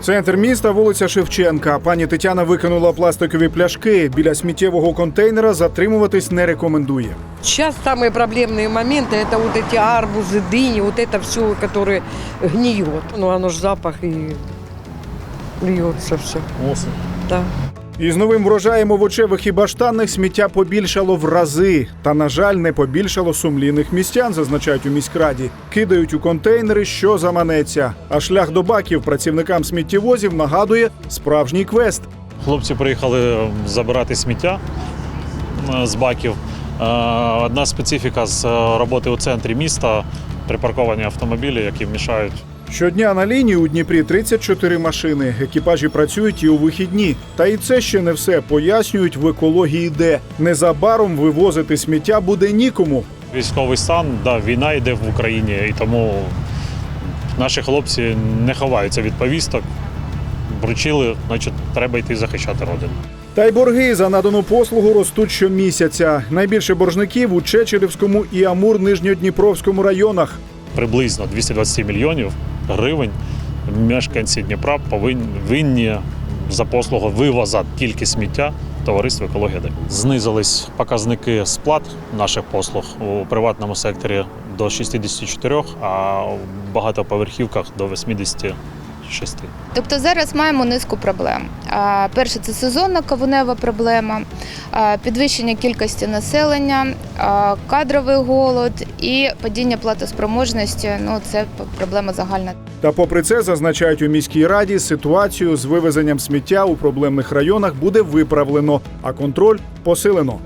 Центр міста, вулиця Шевченка. Пані Тетяна викинула пластикові пляшки. Біля сміттєвого контейнера затримуватись не рекомендує. Сейчас самые проблемные моменты это вот эти арбузы, дыни, вот это все, которое гниет. Ну оно ж запах и льется все. Да. Із новим врожаєм овочевих і баштанних сміття побільшало в рази. Та, на жаль, не побільшало сумлінних містян, зазначають у міськраді. Кидають у контейнери, що заманеться. А шлях до баків працівникам сміттєвозів нагадує справжній квест. Хлопці приїхали забирати сміття е, з баків. Е, Одна специфіка з е, роботи у центрі міста припарковані автомобілі, які мішають. Щодня на лінії у Дніпрі 34 машини. Екіпажі працюють і у вихідні. Та і це ще не все. Пояснюють в екології, де незабаром вивозити сміття буде нікому. Військовий стан, да, війна йде в Україні, і тому наші хлопці не ховаються від повісток. Вручили, значить, треба йти захищати родину. Та й борги за надану послугу ростуть щомісяця. Найбільше боржників у Чечерівському і Амур-Нижньодніпровському районах. Приблизно 220 мільйонів гривень мешканці Дніпра повинні за послугу вивоза тільки сміття товариства екологія Д. Знизились показники сплат наших послуг у приватному секторі до 64, а в багатоповерхівках до 86. Тобто зараз маємо низку проблем. А, Перше це сезонна кавунева проблема, підвищення кількості населення, кадровий голод і падіння платоспроможності. Ну це проблема загальна. Та попри це зазначають у міській раді, ситуацію з вивезенням сміття у проблемних районах буде виправлено, а контроль посилено.